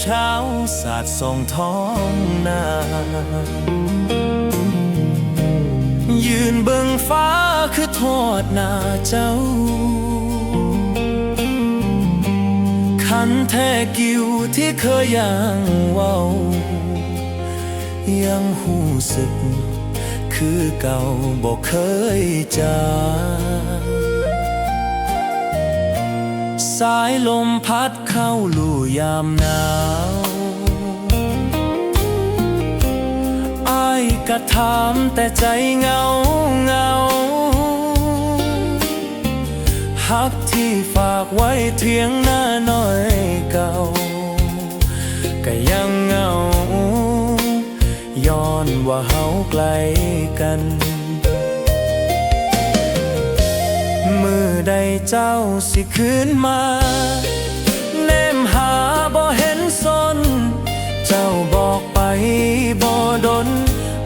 เช้าสาดส่องท้องนายืนเบิ่งฟ้าคือทอดหน้าเจ้าคันแท้กิวที่เคยยังเว้า ยังหูสึก คือเก่าบอกเคยจาง สายลมพัดเข้าลู่ยามหนาวไอายกะถามแต่ใจเงาเงาฮักที่ฝากไว้เทียงหน้าน้อยเก่า ก็ยังเงา ย้อนว่าเฮาไกลกัน ใดเจ้าสิคืนมาแนมหาบ่เห็นสน เจ้าบอกไปบ่ดน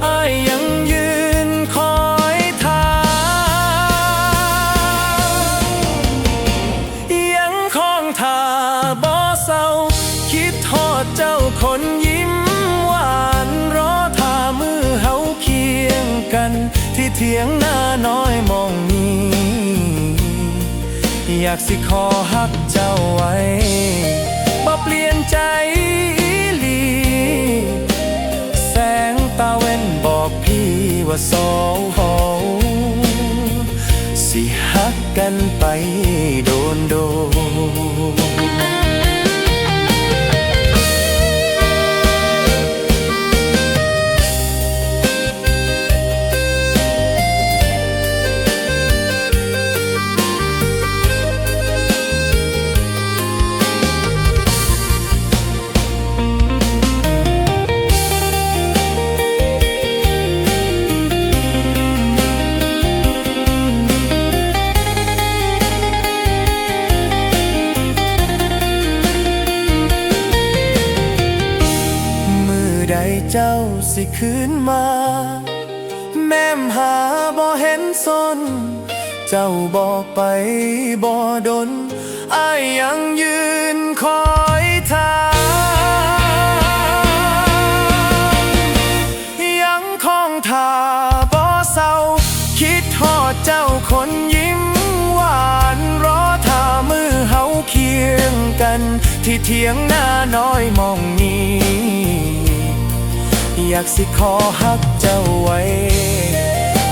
อายยังยืนคอยทางยังคองท่าบ่เศร้า คิดทอดเจ้าคนยิ้มหวานรอท่ามือเฮาเคียงกัน ที่เถียงหน้าน้อยมองนี้ อยากสิขอฮักเจ้าไว้บ่เปลี่ยนใจอีหลี แสงตาเว้นบอกพี่ว่าสองหอสิฮักกันไปโดนโดน ใดเจ้าสิคืนมา แม่มหาบ่เห็นสน เจ้าบอกไปบ่ดนอายยังยืนคอยท่ายังคองท่าบ่เศร้า คิดทอดเจ้าคนยิ้มหวานรอท่ามือเฮาเคียงกัน ที่เถียงหน้าน้อยมองนี้ อยากสิขอฮักเจ้าไว้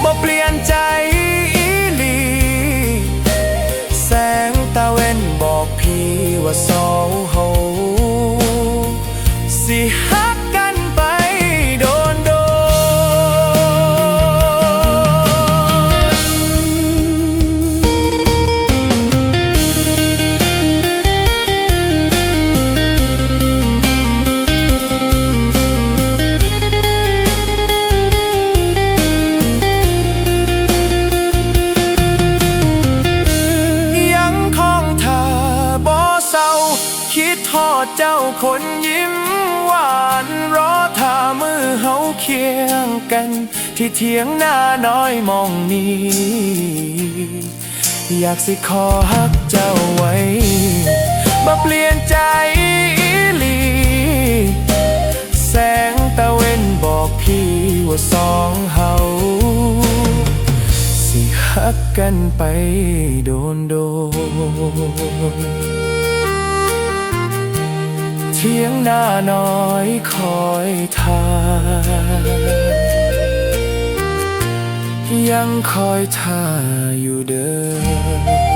บ่เปลี่ยนใจอีหลี แสงตาเว้นบอกพี่ว่าสอ ดทอดเจ้าคนยิ้มหวานรอท่ามือเฮาเคียงกัน ที่เถียงหน้าน้อยมองนี้ อยากสิขอฮักเจ้าไว้บ่เปลี่ยนใจลี แสงตะเว้นบอกพี่ว่าสองเฮาสิฮักกันไปโดนโดน เทียงหน้าน้อยคอยทานยังคอยท่าอยู่เดิม